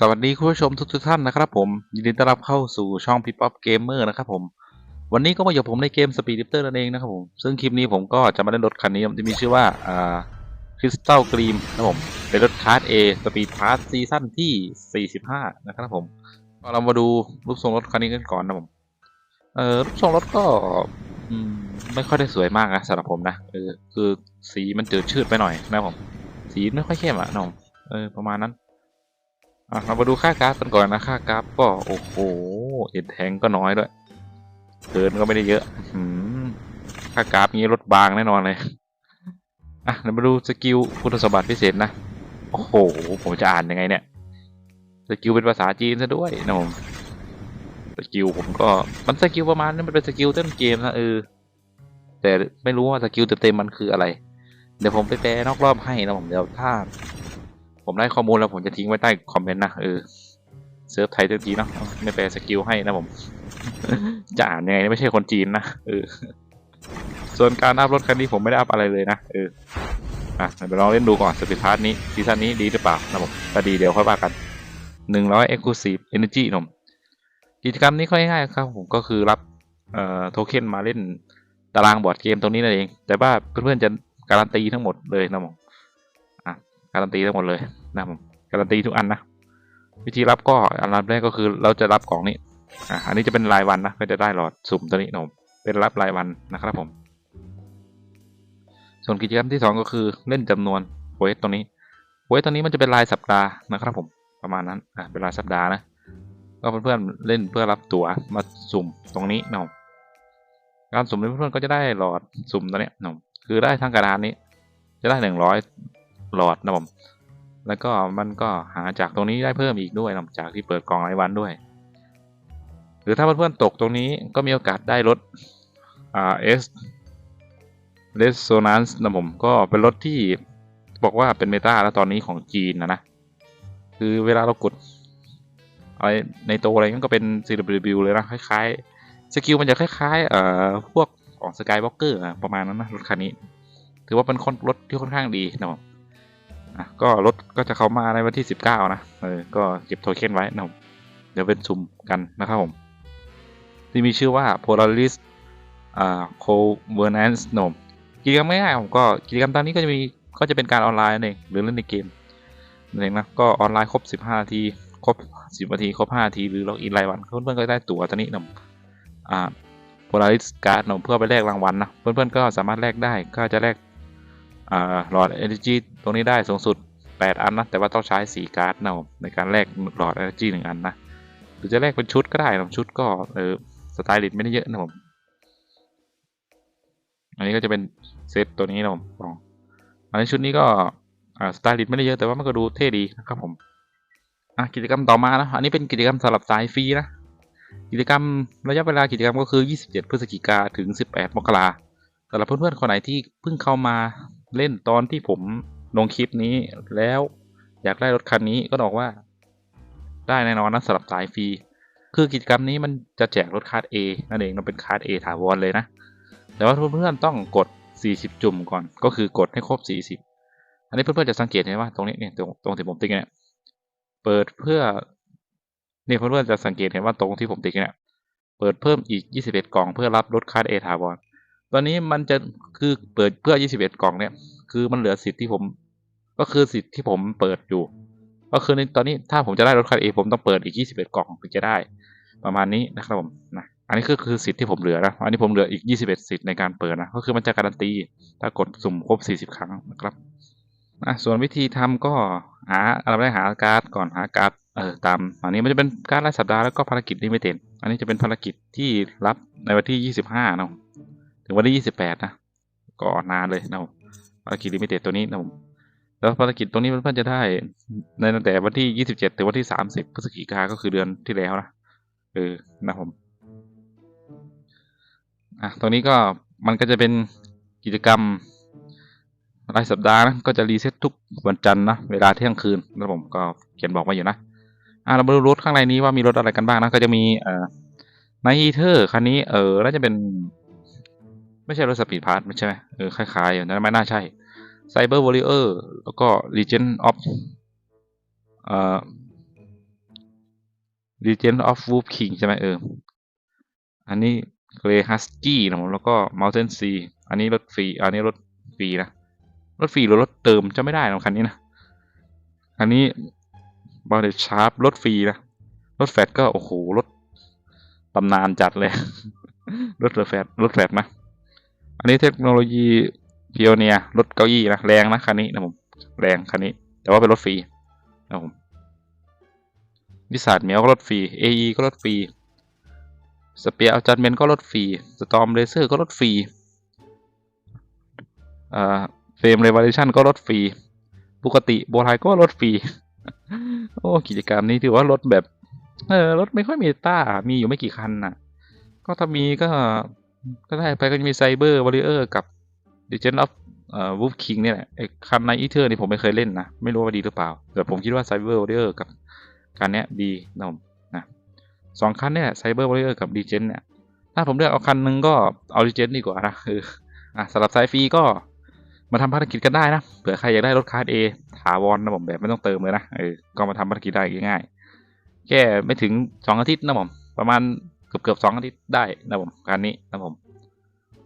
สวัสดีคุณผู้ชมทุกๆท่านนะครับผม ยินดีต้อนรับเข้าสู่ช่อง p ิ p ป๊อปเกมเมอร์นะครับผมวันนี้ก็มาอยู่กับผมในเกม Speed Drifter นั่นเองนะครับผม ซึ่งคลิปนี้ผมก็จะมาเล่นรถคันนี้ที่มีชื่อว่าอ่า Crystal Gleam นะครับผมเป็นรถคลาส A Speed Pass ซีซั่นที่ 45 นะครับผมก็เรามาดูรูปทรงรถคันนี้กันก่อนนะผมเออรูปทรงรถก็ไม่ค่อยได้สวยมากนะสำหรับผมนะเออคือสีมันจืดชืดไปหน่อยนะครับผมสีไม่ค่อยเข้มอะน้องเออประมาณนั้น อะเรามาดูค่ากราฟกันก่อนนะค่ากราฟก็โอ้โหเอ็ดแทงก็น้อยด้วยเทิร์นก็ไม่ได้เยอะหือค่ากราฟนี้ลดบางแน่นอนเลยอะเรามาดูสกิลคุณสมบัติพิเศษนะโอ้โหผมจะอ่านยังไงเนี่ยสกิลเป็นภาษาจีนซะด้วยนะผมสกิลผมก็มันสกิลประมาณนี้มันเป็นสกิลเต้นเกมนะเออแต่ไม่รู้ว่าสกิลเต็มๆมันคืออะไร เดี๋ยวผมไปแปลนอกรอบให้นะผมเดี๋ยวถ้า ผมได้ข้อมูลแล้วผมจะทิ้งไว้ใต้คอมเมนต์นะเออเซิร์ฟไทยทันทีเนาะไม่แปลสกิลให้นะผม จะอ่านยังไงไม่ใช่คนจีนนะเออส่วนการอัพรถคันนี้ผมไม่ได้อัพอะไรเลยนะเอออะเดี๋ยวลองเล่นดูก่อนสปีดพาร์ทนี้ซีซั่นนี้ดีหรือเปล่านะผมถ้าดีเดี๋ยวค่อยว่ากันหนึ่งร้อยเอ็กซ์คลูซีฟเอเนจีนมกิจกรรมนี้ก็ง่ายครับผมก็คือรับเอ่อโทเค็นมาเล่นตารางบอร์ดเกมตรงนี้นั่นเอง แต่ว่าเพื่อนๆจะการันตีทั้งหมดเลยนะผม การันตีทั้งหมดเลยนะครับผมการันตีทุกอันนะวิธีรับก็อันดับแรกก็คือเราจะรับกล่องนี้อะอันนี้จะเป็นรายวันนะก็จะได้หลอดสุ่มตัวนี้นะผมเป็นรับรายวันนะครับผม ส่วนกิจกรรมที่สองก็คือเล่นจำนวนโวตตรงนี้โวตตรงนี้มันจะเป็นรายสัปดาห์นะครับผมประมาณนั้นอะเป็นรายสัปดาห์นะก็เพื่อนๆเล่นเพื่อรับตั๋วมาสุ่มตรงนี้นะผมการสุ่มเพื่อนๆก็จะได้หลอดสุ่มตัวเนี้ยนะผมคือได้ทั้งกระดานนี้ จะได้หนึ่งร้อย หลอดนะผมแล้วก็มันก็หาจากตรงนี้ได้เพิ่มอีกด้วยนะจากที่เปิดกล่องรายวันด้วย หรือถ้าเพื่อนๆตกตรงนี้ก็มีโอกาสได้รถอ่า S Resonance นะผมก็เป็นรถที่บอกว่าเป็นเมตาแล้วตอนนี้ของจีนนะนะ คือเวลาเรากดอะไรในโตอะไรนั้นก็เป็น CW เลยนะ คล้ายๆ สกิลมันจะคล้ายๆเอ่อพวกของ Skywalker อะประมาณนั้นนะ รถคันนี้ ถือว่าเป็นคนรถที่ค่อนข้างดีนะผม อะก็รถก็จะเข้ามาในวันที่ 19 นะเออก็เก็บโทเค็นไว้นะผมเดี๋ยวเป็นซุ่มกันนะครับผมที่มีชื่อว่า Polaris อ่า Convergence นะผมกิจกรรมง่ายๆผมก็กิจกรรมตามนี้ก็จะมีก็จะเป็นการออนไลน์นั่นเองหรือเล่นในเกมนั่นเองนะก็ออนไลน์ครบ 15นาทีครบ 10นาทีครบ5นาทีหรือล็อกอินรายวันเพื่อนๆก็ได้ตั๋วตัวนี้นะผมอ่า Polaris Card นะผมเพื่อไปแลกรางวัลนะเพื่อนๆก็สามารถแลกได้ก็จะแลก หลอด energy ตรงนี้ได้สูงสุด 8 อันนะ แต่ว่าต้องใช้ 4 การ์ดนะผมในการแลกหลอด energy 1 อันนะ หรือจะแลกเป็นชุดก็ได้นะชุดก็เออสไตลิตไม่ได้เยอะนะผมอันนี้ก็จะเป็นเซตตัวนี้นะผมลองอันนี้ชุดนี้ก็สไตลิตไม่ได้เยอะแต่ว่ามันก็ดูเท่ดีนะครับผมอะกิจกรรมต่อมานะอันนี้เป็นกิจกรรมสำหรับสายฟรีนะกิจกรรมระยะเวลากิจกรรมก็คือ 27 พฤศจิกาถึง 18 มกราสำหรับเพื่อนๆคนไหนที่เพิ่งเข้ามา เล่นตอนที่ผมลงคลิปนี้แล้วอยากได้รถคันนี้ก็บอกว่า ได้แน่นอนนะสำหรับสายฟรีคือกิจกรรมนี้มันจะแจกรถคาร์ด A นั่นเองมันเป็นคาร์ด A ถาวรเลยนะ แต่ว่าเพื่อนๆต้องกด 40 จุ่มก่อน ก็คือกดให้ครบ 40 อันนี้เพื่อนๆจะสังเกตเห็นว่าตรงนี้เนี่ยตรงตรงที่ผมติ๊กเนี่ยเปิดเพื่อเนี่ยเพื่อนๆจะสังเกตเห็นว่าตรงที่ผมติ๊กเนี่ยเปิดเพิ่มอีก 21 กล่องเพื่อรับรถคาร์ด A ถาวร ตอนนี้มันจะคือเปิดเพื่อ 21 กล่องเนี่ย คือมันเหลือสิทธิ์ที่ผม ก็คือสิทธิ์ที่ผมเปิดอยู่ ก็คือในตอนนี้ถ้าผมจะได้รถคันเอผมต้องเปิดอีก 21 กล่องถึงจะได้ ประมาณนี้นะครับผมนะอันนี้คือคือสิทธิ์ที่ผมเหลือนะ อันนี้ผมเหลืออีก 21 สิทธิ์ในการเปิดนะ ก็คือมันจะการันตี ถ้ากดสุ่มครบ 40 ครั้งนะครับอะส่วนวิธีทำก็หาอะไรไม่ได้หาการ์ดก่อนหาการ์ดเออตามอันนี้มันจะเป็นการ์ดรายสัปดาห์แล้วก็ภารกิจลิมิเต็ดอันนี้จะเป็นภารกิจที่รับในวันที่ 25นะ ถึงวันที่ 28 นะ ก็นานเลยนะผมภารกิจลิมิเต็ดตัวนี้นะผมแล้วภารกิจตรงนี้เพื่อนๆจะได้ ในตั้งแต่วันที่ 27 ถึงวันที่ 30พฤศจิกาก็คือเดือนที่แล้วนะเออนะผมอะตรงนี้ก็มันก็จะเป็นกิจกรรมรายสัปดาห์นะก็จะรีเซ็ตทุกวันจันทร์นะเวลาเที่ยงคืนนะผมก็เขียนบอกไว้อยู่นะอะเรามาดูรถข้างในนี้ว่ามีรถอะไรกันบ้างนะก็จะมีเอ่อไนฮีเทอร์คันนี้เออน่าจะเป็น ไม่ใช่รถสปีดพาร์ทไม่ใช่ไหมเออคล้ายๆอยู่นะไม่น่าใช่ Cyber Warrior แล้วก็ Legend of เอ่อ Legend of Wolf King ใช่ไหมเออ อันนี้ Grey Husky นะผมแล้วก็ Mountain Sea อันนี้รถฟรี อันนี้รถฟรีนะ รถฟรีหรือรถเติมจะไม่ได้นะคันนี้นะ อันนี้ b o d y Sharp รถฟรีนะ รถแฟดก็ โอ้โห รถตำนานจัดเลย รถแฟดรถแฟดนะ อันนี้เทคโนโลยีพียวเนียรถเก้าอี้นะแรงนะคันนี้นะผมแรงคันนี้ แต่ว่าเป็นรถฟรีนะผมวิสาดเมียวก็รถฟรี AE ก็รถฟรีสเปียร์จัดเมนก็ลดฟรี สตอมเลเซอร์ก็ลดฟรีเฟรมเรเวลชันก็ลดฟรี ปกติโบไทก็ลดฟรี โอ้กิจกรรมนี้ถือว่าลดแบบ เออรถไม่ค่อยมีต้า มีอยู่ไม่กี่คันน่ะ ก็ถ้ามีก็ ก็ได้ไปก็จะมีไซเบอร์วอริเออร์กับดิเจนออฟวูฟคิงเนี่ยแหละไอ้คันในอีเทอร์นี่ผมไม่เคยเล่นนะ ไม่รู้ว่าดีหรือเปล่า แต่ผมคิดว่าไซเบอร์วอริเออร์กับคันเนี้ยดีนะผมนะสองคันเนี่ยไซเบอร์วอริเออร์กับดีเจนเนี่ยถ้าผมเลือกเอาคันหนึงก็เอาดีเจนดีกว่านะคืออะสำหรับสายฟรีก็มาทำภารกิจกันได้นะเผื่อใครอยากได้รถคาร์ดเอถาวรนะผมแบบไม่ต้องเติมเลยนะเออก็มาทำภารกิจได้ง่ายๆแค่ไม่ถึงสองอาทิตย์นะผมประมาณ กือบเกือบสองอาทิตย์ได้นะผมคันนี้นะผม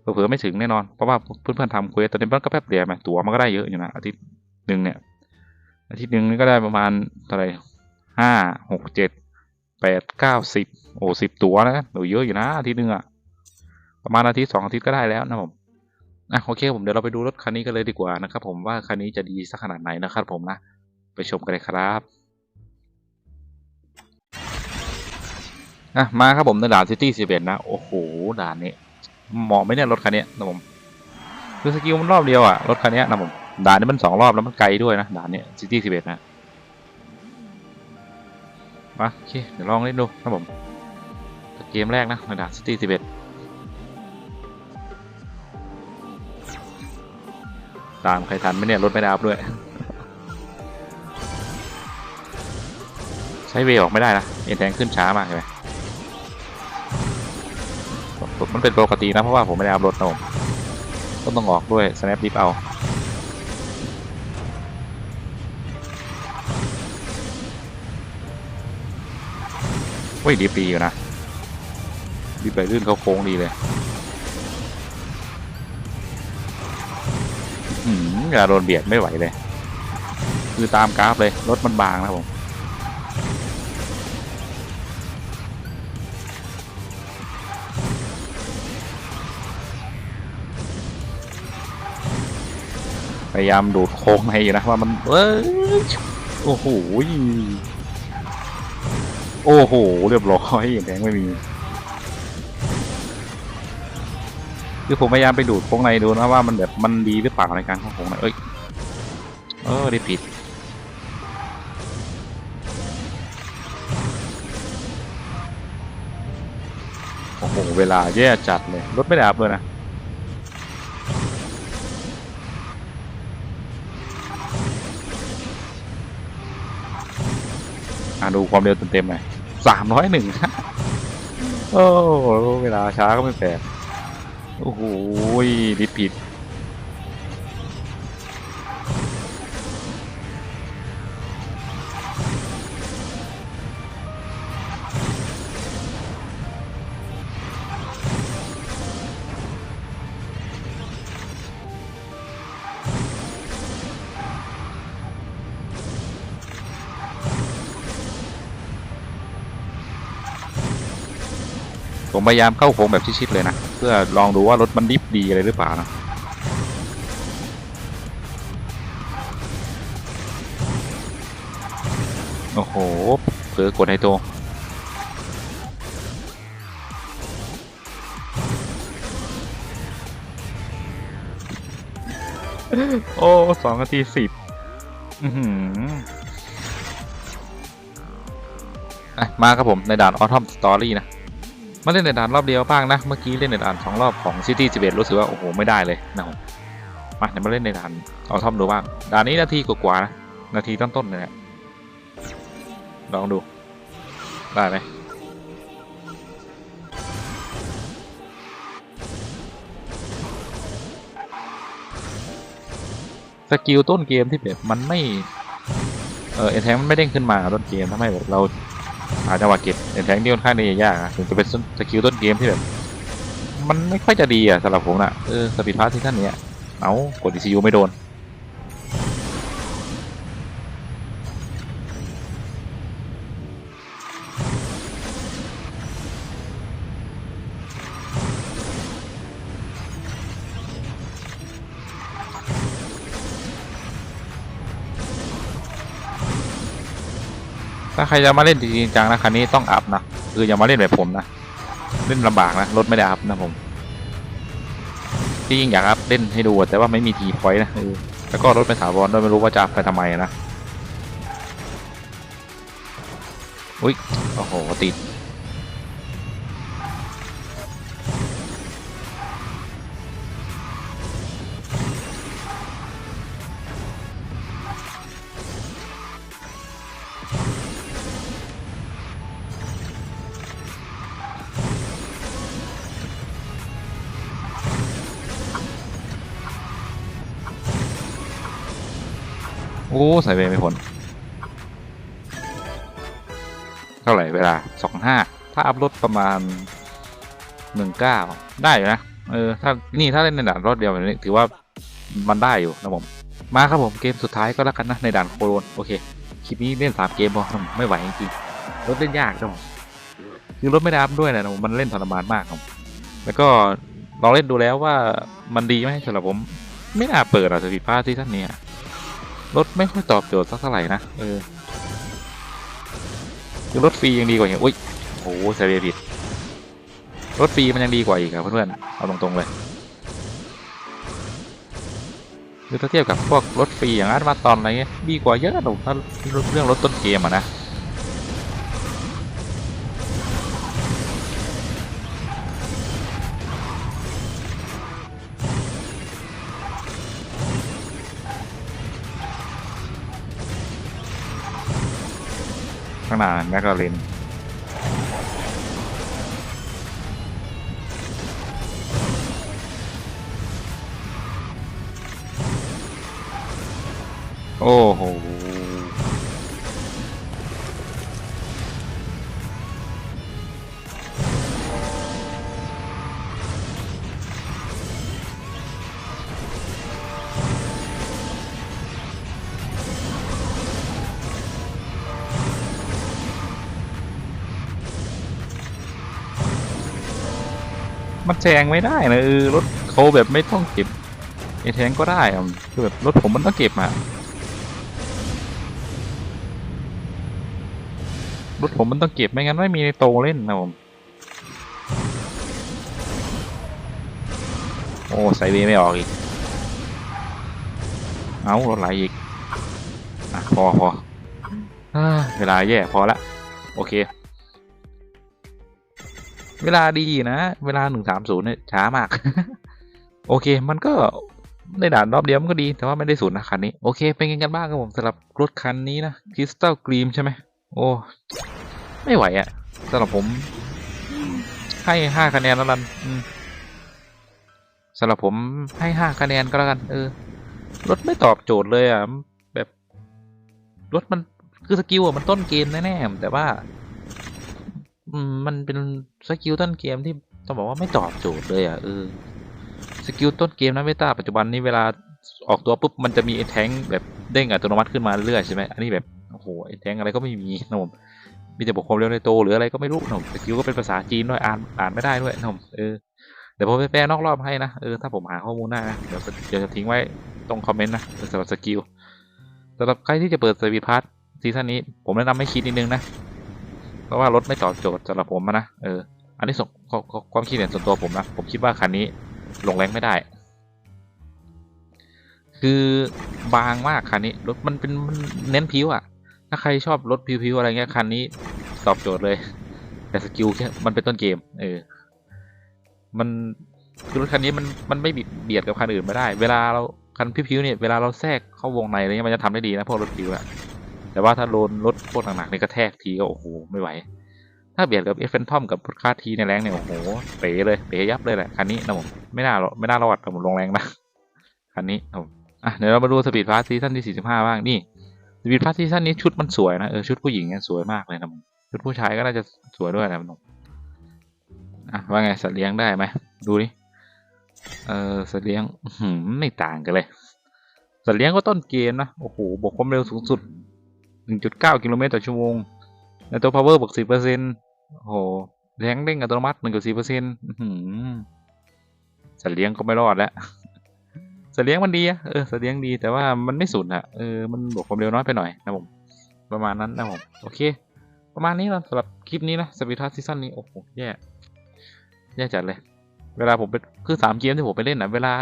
เผื่อไม่ถึงแน่นอน เพราะว่าเพื่อนๆทำเควสตอนนี้มันก็แป๊บเดียวไหมตั๋วมันก็ได้เยอะอยู่นะอาทิตย์หนึ่งเนี่ยอาทิตย์หนึ่งนี่ก็ได้ประมาณเท่าไหร่ห้าหกเจ็ดแปดเก้าสิบโอ้สิบตั๋วนะโอ้เยอะอยู่นะอาทิตย์หนึ่งอะประมาณอาทิตย์สองอาทิตย์ก็ได้แล้วนะผมอะโอเคผมเดี๋ยวเราไปดูรถคันนี้กันเลยดีกว่านะครับผมว่าคันนี้จะดีสักขนาดไหนนะครับผมนะไปชมกันเลยครับ อะมาครับผมในด่านซิตี้สิบเอ็ดนะ โอ้โหด่านนี้เหมาะไหมเนี่ยรถคันนี้นะผมคือสกิลมันรอบเดียวอะรถคันนี้นะผมด่านนี้มันสองรอบแล้วมันไกลด้วยนะด่านนี้ซิตี้สิบเอ็ดนะมาโอเคเดี๋ยวลองเล่นดูนะผมเกมแรกนะในด่านซิตี้สิบเอ็ดตามใครทันไหมเนี่ยรถไม่ได้อัพด้วย ใช้เวออกไม่ได้นะเอ็นแทงขึ้นช้ามากใช่ไหม มันเป็นปกตินะเพราะว่าผมไม่ได้อัพรถนะผมก็ต้องออกด้วย snap diff เอาเว้ยดีปีอยู่นะดีไปลื่นเขาโค้งดีเลยอืมเวลาโดนเบียดไม่ไหวเลย คือตามกราฟเลย รถมันบางนะผม พยายามดูดโค้งให้อยู่นะว่ามันเอ้ยโอ้โหโอ้โหเรียบร้อยแดงไม่มีคือผมพยายามไปดูดโค้งในดูนะว่ามันแบบมันดีหรือเปล่าในการเข้าโค้งในเอ้ยเออได้ผิดโอ้โหเวลาแย่จัดเลยรถไม่ได้อัพเลยนะ อะดูความเร็วเต็มๆหน่อยสามร้อยหนึ่งโอ้เวลาช้าก็ไม่แปลกโอ้โหดิดผิด ผมพยายามเข้าโค้งแบบชิดๆเลยนะ เพื่อลองดูว่ารถมันดิฟดีอะไรหรือเปล่านะโอ้โหเผลอกดไฮโตโอ้สองนาทีสิบอือหืออะมาครับผมในด่านออทอมสตอรี่นะ มาเล่นในด่านรอบเดียวบ้างนะ เมื่อกี้เล่นในด่านสองรอบของ City 11รู้สึกว่า โอ้โห ไม่ได้เลยนะครับมาเดี๋ยวมาเล่นในด่านเอาท่อมดูบ้าง ด่านนี้นาทีกว่าๆนะ นาทีต้นๆเลยนะลองดู ได้ไหมสกิลต้นเกมที่แบบมันไม่ เออเอแทงมันไม่เด้งขึ้นมาต้นเกมทำให้แบบเรา หาจังหวะเก็บเอ็นแทงที่ค่อนข้างที่จะยากถึงจะเป็นสกิลต้นเกมที่แบบมันไม่ค่อยจะดีอะสำหรับผมนะเออสปีดพาสที่ท่านเนี้ยเอากด ECU ไม่โดน ใครจะมาเล่นจริงจังนะคันนี้ต้องอัพนะคืออย่ามาเล่นแบบผมนะเล่นลำบากนะรถไม่ได้อัพนะผมที่ยิ่งอยากอัพเล่นให้ดูแต่ว่าไม่มีทีพอยต์นะแล้วก็รถไปถาวรด้วยไม่รู้ว่าจะอัพไปทำไมนะอุ้ยโอ้โหติด อ้ใส่เบรกไม่พ้นเท่าไหร่เวลาสองห้าถ้าอัพรถประมาณหนึ่งเก้าได้อยู่นะ เออ ถ้า นี่ ถ้าเล่นในด่านรถเดียวแบบนี้ถือว่ามันได้อยู่นะผม มาครับผม เกมสุดท้ายก็แล้วกันนะ ในด่านโคโรนโอเค คลิปนี้เล่นสามเกมพอไม่ไหวจริงๆรถเล่นยากครับผมคือรถไม่ได้อัพด้วยนะมันเล่นทรมานมากครับ แล้วก็ลองเล่นดูแล้วว่ามันดีไหมสำหรับผม ไม่น่าเปิดอะสปีดพาพที่ท่านเนี้ย รถไม่ค่อยตอบโจทย์สักเท่าไหร่นะเออคือรถฟรียังดีกว่าอย่างอุ้ยโอ้โหเสียผิดรถฟรีมันยังดีกว่าอีกครับเพื่อนๆเอาตรงๆเลยคือถ้าเทียบกับพวกรถฟรีอย่างอาร์ตมาตอนอะไรเงี้ยดีกว่าเยอะหนูถ้าเรื่องรถต้นเกมอะนะ ข้าแมกกาเรนโอ้โห มันแซงไม่ได้นะเออรถเขาแบบไม่ต้องเก็บไอแทงก็ได้อะคือแบบรถผมมันต้องเก็บอะรถผมมันต้องเก็บไม่งั้นไม่มีในโตเล่นนะผมโอ้ใส่เวย์ไม่ออกอีก เอารถไหลอีกอะพอพออเวลาแย่พอละโอเค เวลาดีนะ เวลาหนึ่งสามศูนย์เนี่ยช้ามาก โอเค มันก็ในด่านรอบเดียวมันก็ดี แต่ว่าไม่ได้ศูนย์นะคันนี้ โอเค เป็นไงกันบ้างครับผมสำหรับรถคันนี้นะคริสตัลกรีมใช่ไหม โอ้ ไม่ไหวอะสำหรับผม ให้ห้าคะแนนแล้วกันสำหรับผมให้ห้าคะแนนก็แล้วกัน เออ รถไม่ตอบโจทย์เลยอะแบบ รถมันคือสกิลอะมันต้นเกมแน่ๆแต่ว่า มันเป็นสกิลต้นเกมที่ต้องบอกว่าไม่ตอบโจทย์เลยอะเออสกิลต้นเกมนะเมตาปัจจุบันนี้เวลาออกตัวปุ๊บมันจะมีไอ้แทงแบบเด้งอัตโนมัติขึ้นมาเรื่อยใช่ไหมอันนี้แบบโอ้โหไอ้แทงอะไรก็ไม่มีนะผมมีแต่บอกความเร็วในโตหรืออะไรก็ไม่รู้นะผมสกิลก็เป็นภาษาจีนด้วยอ่านอ่านไม่ได้ด้วยนะผมเออเดี๋ยวผมไปแปลนอกรอบให้นะเออถ้าผมหาข้อมูลได้นะเดี๋ยวเดี๋ยวจะทิ้งไว้ตรงคอมเมนต์นะสำหรับสกิลสำหรับใครที่จะเปิดสวีพาร์ทซีซั่นนี้ผมแนะนำให้คิดนิดนึงนะ เพราะว่ารถไม่ตอบโจทย์สำหรับผมนะเอออันนี้ส่งความคิดเห็นส่วนตัวผมนะผมคิดว่าคันนี้ลงแรงไม่ได้ คือบางมากคันนี้รถมันเป็นมันเน้นผิวอะถ้าใครชอบรถผิวๆอะไรเงี้ยคันนี้ตอบโจทย์เลย แต่สกิลแค่มันเป็นต้นเกม เออ มันคือรถคันนี้มันมันไม่เบียดกับคันอื่นไม่ได้ เวลาเราคันผิวๆเนี่ยเวลาเราแทรกเข้าวงในอะไรเงี้ยมันจะทำได้ดีนะพวกรถผิวอะ แต่ว่าถ้าโดนรถพวกหนักๆนี่กระแทกทีก็โอ้โหไม่ไหว ถ้าเบียดกับเอฟเฟนทอมกับพุทคาทีในแรงเนี่ยโอ้โหเป๋เลยเป๋ยับเลยแหละคันนี้นะผมไม่น่าหรอกไม่น่ารอดผมลงแรงนะคันนี้นะผมอะเดี๋ยวเรามาดูสปีดพาร์ทซีซั่นที่ 45 บ้างนี่สปีดพาร์ทซีซั่นนี้ชุดมันสวยนะเออชุดผู้หญิงเนี่ยสวยมากเลยนะผมชุดผู้ชายก็น่าจะสวยด้วยนะผมอะว่าไงสัตว์เลี้ยงได้ไหมดูดิเออสัตว์เลี้ยงหือไม่ต่างกันเลยสัตว์เลี้ยงก็ต้นเกมนะโอ้โหบวกความเร็วสูงสุด 1.9 กิโลเมตรต่อชั่วโมงในตัว power บวก10%โอ้โหแรงเด้งอัตโนมัติ1.4%อื้อหือสัตว์เลี้ยงก็ไม่รอดแล้วสัตว์เลี้ยงมันดีอะเออสัตว์เลี้ยงดีแต่ว่ามันไม่สุดอะเออมันบวกความเร็วน้อยไปหน่อยนะผมประมาณนั้นนะผมโอเค ประมาณนี้นะสำหรับคลิปนี้นะสปีดทัสซีซั่นนี้โอ้โหแย่แย่จัดเลย เวลาผมไปคือสามเกมที่ผมไปเล่นนะเวลา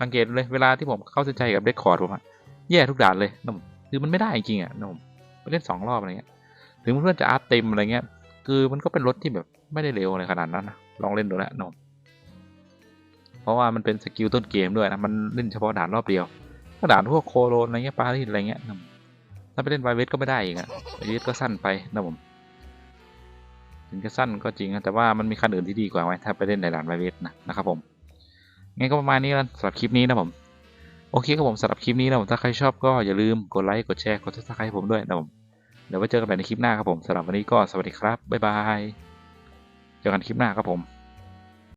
สังเกตเลยเวลาที่ผมเข้าใจกับเดคคอร์ดผมอะแย่ทุกด่านเลยนะผม คือมันไม่ได้จริงๆอะนะผมไปเล่นสองรอบอะไรเงี้ย ถึงเพื่อนจะอัพเต็มอะไรเงี้ย คือมันก็เป็นรถที่แบบไม่ได้เร็วอะไรขนาดนั้นนะลองเล่นดูแล้วนมเพราะว่ามันเป็นสกิลต้นเกมด้วยนะมันเล่นเฉพาะด่านรอบเดียวถ้าด่านพวกโคโลนอะไรเงี้ยปารีสอะไรเงี้ยนมถ้าไปเล่นไวเวสก็ไม่ได้อีกอะไวเวสก็สั้นไปนะผมถึงจะสั้นก็จริงนะแต่ว่ามันมีคันอื่นที่ดีกว่าไหมถ้าไปเล่นในด่านไวเวสนะนะครับผมงั้นก็ประมาณนี้แล้วสำหรับคลิปนี้นะผม โอเคครับผมสำหรับคลิปนี้นะผมถ้าใครชอบก็อย่าลืมกดไลค์กดแชร์กดติดตามให้ผมด้วยนะผมเดี๋ยวไว้เจอกันใหม่ในคลิปหน้าครับผมสำหรับวันนี้ก็สวัสดีครับบ๊ายบายเจอกันคลิปหน้าครับผม